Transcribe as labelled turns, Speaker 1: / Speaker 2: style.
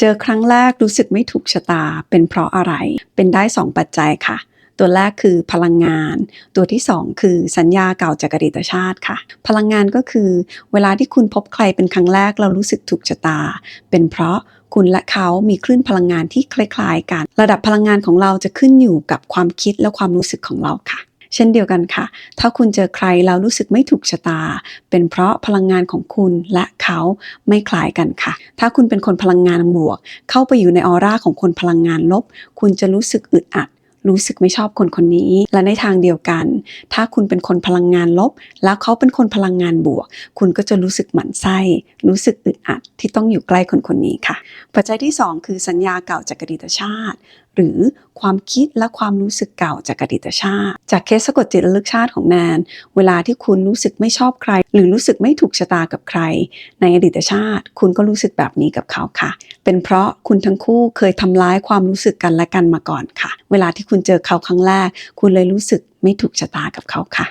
Speaker 1: เจอครั้งแรกรู้สึกไม่ถูกชะตา เป็นเพราะอะไร เป็นได้ 2 ปัจจัยค่ะ ตัวแรกคือพลังงาน ตัวที่ 2 คือสัญญาเก่าจากอดีตชาติค่ะ พลังงานก็คือ เวลาที่คุณพบใครเป็นครั้งแรกเรารู้สึกถูกชะตา เป็นเพราะคุณและเขามีคลื่นพลังงานที่คล้ายๆกัน ระดับพลังงานของเราจะขึ้นอยู่กับความคิดและความรู้สึกของเราค่ะ เช่นเดียวกันค่ะ ถ้าคุณเจอใครแล้วรู้สึกไม่ถูกชะตา เป็นเพราะพลังงานของคุณและเขาไม่คล้ายกันค่ะ ถ้าคุณเป็นคนพลังงานบวก เข้าไปอยู่ในออร่าของคนพลังงานลบ คุณจะรู้สึกอึดอัดรู้สึกไม่ชอบคนคนนี้ และในทางเดียวกัน ถ้าคุณเป็นคนพลังงานลบ แล้วเขาเป็นคนพลังงานบวก คุณก็จะรู้สึกหมั่นไส้ รู้สึกอึดอัดที่ต้องอยู่ใกล้คนคนนี้ค่ะ ปัจจัยที่ 2 คือสัญญาเก่าจากอดีตชาติ หรือความคิดและความรู้สึกเก่าจากอดีตชาติ จากเคสสะกดจิตระลึกชาติของแนน เวลาที่คุณรู้สึกไม่ชอบใคร หรือรู้สึกไม่ถูกชะตากับใคร ในอดีตชาติ คุณก็รู้สึกแบบนี้กับเขาค่ะ เป็นเพราะคุณทั้งคู่เคยทำร้ายความรู้สึกกันและกันมาก่อนค่ะ เวลาที่คุณเจอเขาครั้งแรก คุณเลยรู้สึกไม่ถูกชะตากับเขาค่ะ